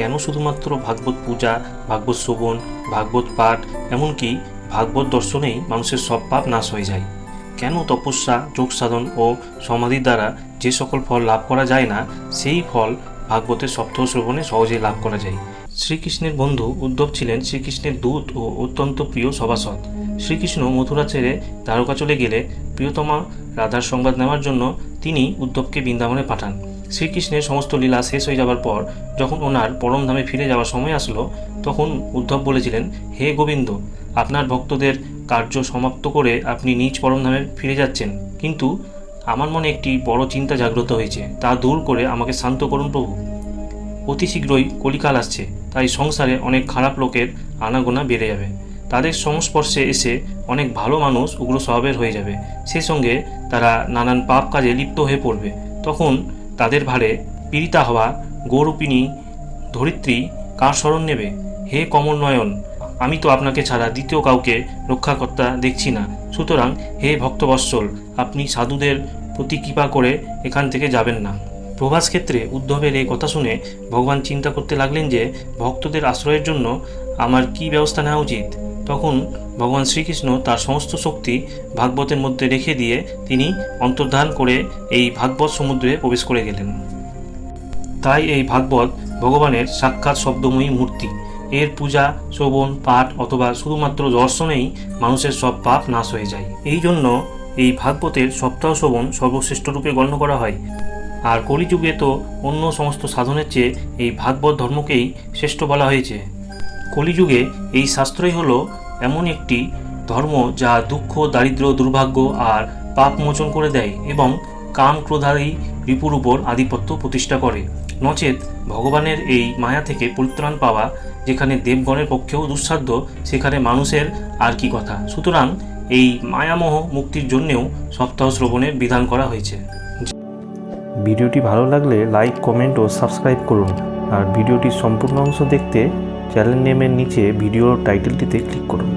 কেন শুধুমাত্র ভাগবত পূজা, ভাগবত শ্রবণ, ভাগবত পাঠ, এমনকি ভাগবত দর্শনেই মানুষের সব পাপ নাশ হয়ে যায়? কেন তপস্যা, যোগ সাধন ও সমাধির দ্বারা যে সকল ফল লাভ করা যায় না, সেই ফল ভাগবতের সপ্তাহ শ্রবণে সহজেই লাভ করা যায়? শ্রীকৃষ্ণের বন্ধু উদ্ধব ছিলেন শ্রীকৃষ্ণের দূত ও অত্যন্ত প্রিয় সভাসদ। শ্রীকৃষ্ণ মথুরা ছেড়ে দ্বারকা চলে গেলে প্রিয়তমা রাধার সংবাদ নেওয়ার জন্য তিনি উদ্ধবকে বৃন্দাবনে পাঠান। শ্রীকৃষ্ণের সমস্ত লীলা শেষ হয়ে যাওয়ার পর যখন ওনার পরমধামে ফিরে যাওয়ার সময় আসলো, তখন উদ্ধব বলেছিলেন, হে গোবিন্দ, আপনার ভক্তদের কার্য সমাপ্ত করে আপনি নিজ পরমধামে ফিরে যাচ্ছেন। কিন্তু আমার মনে একটি বড় চিন্তা জাগ্রত হয়েছে, তা দূর করে আমাকে শান্ত করুন প্রভু। অতি শীঘ্রই কলিকাল আসছে, তাই সংসারে অনেক খারাপ লোকের আনাগোনা বেড়ে যাবে। তাদের সংস্পর্শে এসে অনেক ভালো মানুষ উগ্র স্বভাবের হয়ে যাবে। সেই সঙ্গে তারা নানান পাপ কাজে লিপ্ত হয়ে পড়বে। তখন তাদের ভারে পীড়িতা হওয়া গৌরূপিণী ধরিত্রী কার স্মরণ নেবে? হে কমল নয়ন আমি তো আপনাকে ছাড়া দ্বিতীয় কাউকে রক্ষাকর্তা দেখছি না। সুতরাং হে ভক্তবৎসল, আপনি সাধুদের প্রতি কৃপা করে এখান থেকে যাবেন না। প্রভাস ক্ষেত্রে উদ্ধবের এই কথা শুনে ভগবান চিন্তা করতে লাগলেন যে, ভক্তদের আশ্রয়ের জন্য আমার কি ব্যবস্থা নেওয়া উচিত? তখন ভগবান শ্রীকৃষ্ণ তার সমস্ত শক্তি ভাগবতের মধ্যে রেখে দিয়ে তিনি অন্তর্ধান করে এই ভাগবত সমুদ্রে প্রবেশ করে গেলেন। তাই এই ভাগবত ভগবানের সাক্ষাৎ শব্দময়ী মূর্তি। এর পূজা, শ্রবণ, পাঠ অথবা শুধুমাত্র দর্শনেই মানুষের সব পাপ নাশ হয়ে যায়। এই জন্য এই ভাগবতের সপ্তাহ শ্রবণ সর্বশ্রেষ্ঠ রূপে গণ্য করা হয়। আর কলিযুগে তো অন্য সমস্ত সাধনের চেয়ে এই ভাগবত ধর্মকেই শ্রেষ্ঠ বলা হয়েছে। কলিযুগে এই শাস্ত্রই হলো এমন একটি ধর্ম যা দুঃখ দারিদ্র দুর্ভাগ্য আর পাপ মোচন করে দেয় এবং কাম ক্রোধারী রিপুর উপর আধিপত্য প্রতিষ্ঠা করে। নচেত ভগবানের এই মায়া থেকে পরিত্রাণ পাওয়া যেখানে দেবগণের পক্ষেও দুঃসাধ্য, সেখানে মানুষের আর কি কথা। সুতরাং এই মায়ামোহ মুক্তির জন্যেও সপ্তাহ শ্রবণের বিধান করা হয়েছে। ভিডিওটি ভালো লাগলে লাইক, কমেন্ট ও সাবস্ক্রাইব করুন। আর ভিডিওটির সম্পূর্ণ অংশ দেখতে চ্যানেল নেমের নিচে ভিডিও টাইটেলটিতে ক্লিক করুন।